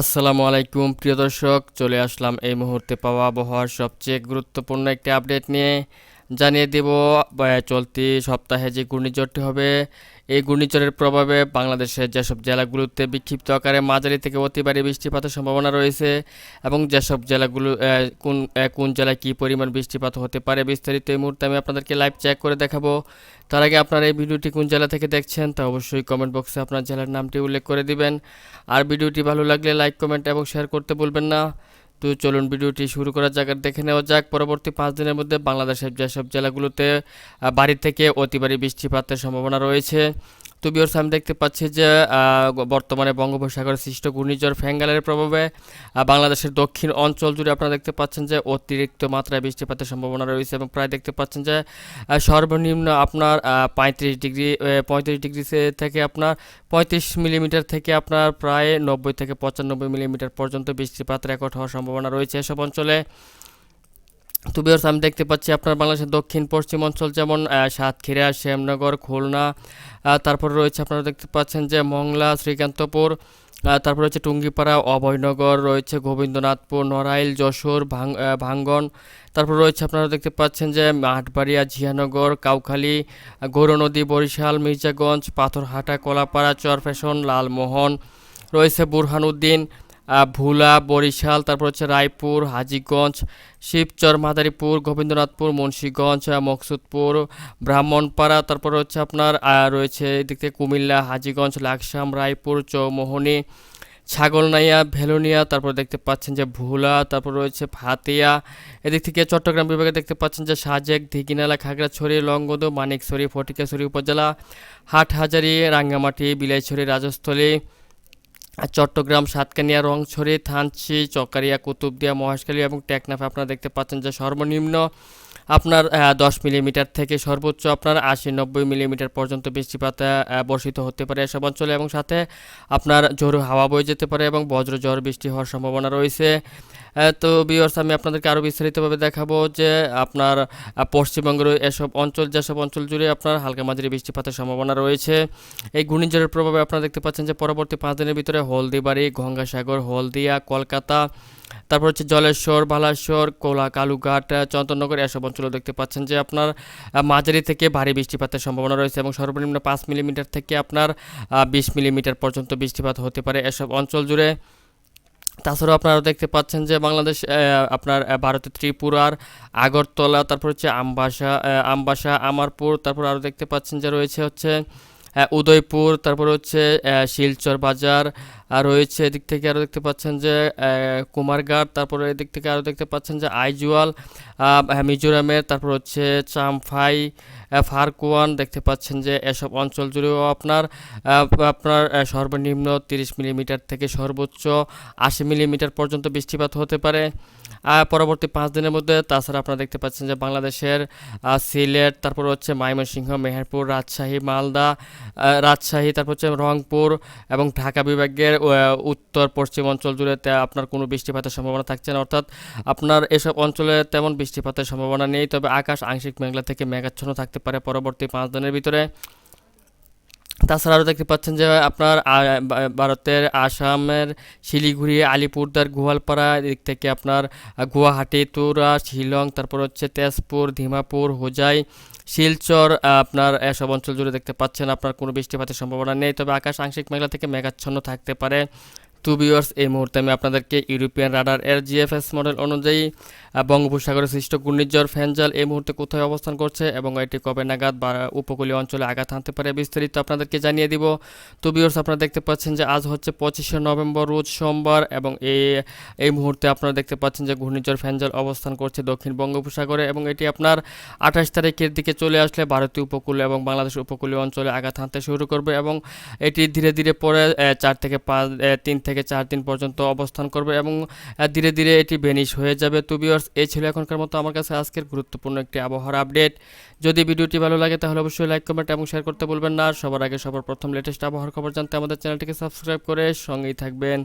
আসসালামু আলাইকুম, প্রিয় দর্শক। চলে আসলাম এই মুহূর্তে পাওয়া আবহাওয়ার সবচেয়ে গুরুত্বপূর্ণ একটি আপডেট নিয়ে। জানিয়ে দেব চলতি সপ্তাহে যে ঘূর্ণিঝড়টি হবে, এই ঘূর্ণিঝড়ের প্রভাবে বাংলাদেশের যেসব জেলাগুলোতে বিক্ষিপ্ত আকারে মাঝারি থেকে অতি বৃষ্টিপাতের সম্ভাবনা রয়েছে এবং যেসব জেলাগুলো কোন কোন জেলায় কী পরিমাণ বৃষ্টিপাত হতে পারে বিস্তারিত এই মুহূর্তে আমি আপনাদেরকে লাইভ চেক করে দেখাবো। তার আগে আপনারা এই ভিডিওটি কোন জেলা থেকে দেখছেন তা অবশ্যই কমেন্ট বক্সে আপনার জেলার নামটি উল্লেখ করে দিবেন। আর ভিডিওটি ভালো লাগলে লাইক কমেন্ট এবং শেয়ার করতে বলবেন না। তো চলুন ভিডিওটি শুরু করার জায়গা দেখে নেওয়া যাক। পরবর্তী পাঁচ দিনের মধ্যে বাংলাদেশের যেসব জেলাগুলোতে বাড়ি থেকে অতিবারী বৃষ্টিপাতের সম্ভাবনা রয়েছে। তো বিয়র্স আমি দেখতে পাচ্ছি যে বর্তমানে বঙ্গোপসাগরে সৃষ্ট ঘূর্ণিঝড় ফ্যাঙ্গালের প্রভাবে বাংলাদেশের দক্ষিণ অঞ্চল জুড়ে আপনারা দেখতে পাচ্ছেন যে, অতিরিক্ত মাত্রায় বৃষ্টিপাতের সম্ভাবনা রয়েছে এবং প্রায় দেখতে পাচ্ছেন যে সর্বনিম্ন আপনার পঁয়ত্রিশ ডিগ্রি পঁয়ত্রিশ ডিগ্রি থেকে আপনার পঁয়ত্রিশ মিলিমিটার থেকে আপনার প্রায় নব্বই থেকে পঁচানব্বই মিলিমিটার পর্যন্ত বৃষ্টিপাত রেকর্ড হওয়ার সম্ভাবনা রয়েছে এসব অঞ্চলে। তো আমি দেখতে পাচ্ছি আপনার বাংলাদেশের দক্ষিণ, পশ্চিম অঞ্চল যেমন সাতক্ষীরা, শ্যামনগর, খুলনা তারপর রয়েছে আপনারা দেখতে পাচ্ছেন যে মংলা, শ্রীকান্তপুর তারপর রয়েছে টুঙ্গিপাড়া, অভয়নগর, রয়েছে গোবিন্দনাথপুর, নড়াইল, যশোর ভাঙ্গন, তারপর রয়েছে আপনারা দেখতে পাচ্ছেন যে মাঠবাড়িয়া জিয়ানগর কাউখালী, গৌরনদী, বরিশাল, মির্জাগঞ্জ, পাথরহাটা, কলাপাড়া, চরফ্যাশন, লালমোহন, রয়েছে বুরহানুদ্দিন ভোলা, বরিশাল, তারপর হচ্ছে রায়পুর, হাজিগঞ্জ, শিবচর, মাদারীপুর, গোবিন্দনাথপুর, মুন্সীগঞ্জ, মকসুদপুর, ব্রাহ্মণপাড়া, তারপর হচ্ছে আপনার রয়েছে এদিক থেকে কুমিল্লা, হাজিগঞ্জ, লাকসাম, রায়পুর, চৌমোহনী, ছাগলনাইয়া, ভেলোনিয়া, তারপর দেখতে পাচ্ছেন যে ভোলা, তারপর রয়েছে ভাতিয়া, এদিক থেকে চট্টগ্রাম বিভাগে দেখতে পাচ্ছেন যে সাজেক দিঘিনালা খাগড়াছড়ি, লংগদু, মানিকছড়ি, ফটিকাছড়ি উপজেলা, হাটহাজারি, রাঙ্গামাটি, বিলাইছড়ি, রাজস্থলী চট্টগ্রাম, সাতকানিয়া, রংছড়ি, থানচি, চকারিয়া, কুতুবদিয়া, মহেশখালী এবং টেকনাফে আপনারা দেখতে পাচ্ছেন যে সর্বনিম্ন আপনার দশ মিলিমিটার থেকে সর্বোচ্চ আপনার আশি নব্বই মিলিমিটার পর্যন্ত বৃষ্টিপাত বর্ষিত হতে পারে এসব অঞ্চলে এবং সাথে আপনার জোর হাওয়া বয়ে যেতে পারে এবং বজ্র ঝড় বৃষ্টি হওয়ার সম্ভাবনা রয়েছে। তো বিয়র্স আমি আপনাদেরকে আরও বিস্তারিতভাবে দেখাবো যে আপনার পশ্চিমবঙ্গের এসব অঞ্চল, যেসব অঞ্চল জুড়ে আপনার হালকা মাঝারি বৃষ্টিপাতের সম্ভাবনা রয়েছে। এই ঘূর্ণিঝড়ের প্রভাবে আপনারা দেখতে পাচ্ছেন যে পরবর্তী পাঁচ দিনের ভিতরে হলদিবাড়ি, গঙ্গাসাগর, হলদিয়া, কলকাতা, তারপর হচ্ছে জলেশ্বর বালাশ্বর কোলা, কালুঘাট চন্দননগর এসব অঞ্চলে দেখতে পাচ্ছেন যে আপনার মাঝারি থেকে ভারী বৃষ্টিপাতের সম্ভাবনা রয়েছে এবং সর্বনিম্ন পাঁচ মিলিমিটার থেকে আপনার বিশ মিলিমিটার পর্যন্ত বৃষ্টিপাত হতে পারে এসব অঞ্চল জুড়ে। তাছাড়াও আপনারা দেখতে পাচ্ছেন যে বাংলাদেশ আপনার ভারতের ত্রিপুরার আগরতলা, তারপর হচ্ছে আমবাসা আমবাসা, আমারপুর, তারপর আরও দেখতে পাচ্ছেন যে রয়েছে হচ্ছে উদয়পুর, তারপর হচ্ছে শিলচর বাজার আর রয়েছে এদিক থেকে আরও দেখতে পাচ্ছেন যে কুমারঘাট, তারপরে এদিক থেকে আরও দেখতে পাচ্ছেন যে, আইজুয়াল মিজোরামের, তারপর হচ্ছে চামফাই ফারকুয়ান, দেখতে পাচ্ছেন যে, এসব অঞ্চল জুড়েও আপনার আপনার সর্বনিম্ন তিরিশ মিলিমিটার থেকে সর্বোচ্চ আশি মিলিমিটার পর্যন্ত বৃষ্টিপাত হতে পারে। পরবর্তী পাঁচ দিনের মধ্যে, তাছাড়া আপনারা দেখতে পাচ্ছেন যে, বাংলাদেশের সিলেট, তারপর হচ্ছে ময়মনসিংহ, মেহেরপুর, রাজশাহী, মালদা রাজশাহী, তারপর হচ্ছে রংপুর এবং ঢাকা বিভাগের উত্তর, পশ্চিম অঞ্চল জুড়ে আপনার কোনো বৃষ্টিপাতের সম্ভাবনা থাকছে না। অর্থাৎ আপনার এসব অঞ্চলে তেমন বৃষ্টিপাতের সম্ভাবনা নেই, তবে আকাশ আংশিক মেঘলা থেকে মেঘাচ্ছন্ন থাকতে পারে পরবর্তী পাঁচ দিনের ভিতরে। তাছাড়া আরও দেখতে পাচ্ছেন যে আপনার ভারতের আসামের শিলিগুড়ি, আলিপুরদার গোয়ালপাড়া, এদিক থেকে আপনার গুয়াহাটি তুরা শিলং, তারপর হচ্ছে তেজপুর ধিমাপুর হোজাই, শিলচর আপনার এসব অঞ্চল জুড়ে দেখতে পাচ্ছেন। আপনার কোনো বৃষ্টিপাতের সম্ভাবনা নেই, তবে আকাশ আংশিক মেঘলা থেকে মেঘাচ্ছন্ন থাকতে পারে। টু বিয়ার্স এই মুহূর্তে আমি আপনাদেরকে ইউরোপিয়ান রাডার এর জিএফএস মডেল অনুযায়ী বঙ্গোপসাগরে সৃষ্ট ঘূর্ণিঝড় ফ্যানজাল এই মুহূর্তে কোথায় অবস্থান করছে এবং এটি কবে নাগাদ বা উপকূলীয় অঞ্চলে আঘাত হানতে পারে বিস্তারিত আপনাদেরকে জানিয়ে দিব। তো বিয়ার্স আপনারা দেখতে পাচ্ছেন যে আজ হচ্ছে পঁচিশে নভেম্বর, রোজ সোমবার এবং এই এই মুহূর্তে আপনারা দেখতে পাচ্ছেন যে ঘূর্ণিঝড় ফ্যানজাল অবস্থান করছে দক্ষিণ বঙ্গোপসাগরে এবং এটি আপনার আঠাশ তারিখের দিকে চলে আসলে ভারতীয় উপকূল এবং বাংলাদেশ উপকূলীয় অঞ্চলে আঘাত হানতে শুরু করবে এবং এটি ধীরে ধীরে পরে চার থেকে পাঁচ তিন থেকে চার দিন পর্যন্ত অবস্থান করবে এবং ধীরে ধীরে এটি বেনিশ হয়ে যাবে। তো বিয়ার্স এই ছিল এখনকার মতো আমার কাছে আজকের গুরুত্বপূর্ণ একটি আবহাওয়ার আপডেট যদি ভিডিওটি ভালো লাগে তাহলে অবশ্যই লাইক কমেন্ট এবং শেয়ার করতে বলবেন না। সবার আগে সবার প্রথম লেটেস্ট আবহাওয়ার খবর জানতে আমাদের চ্যানেলটিকে সাবস্ক্রাইব করে সঙ্গেই থাকবেন।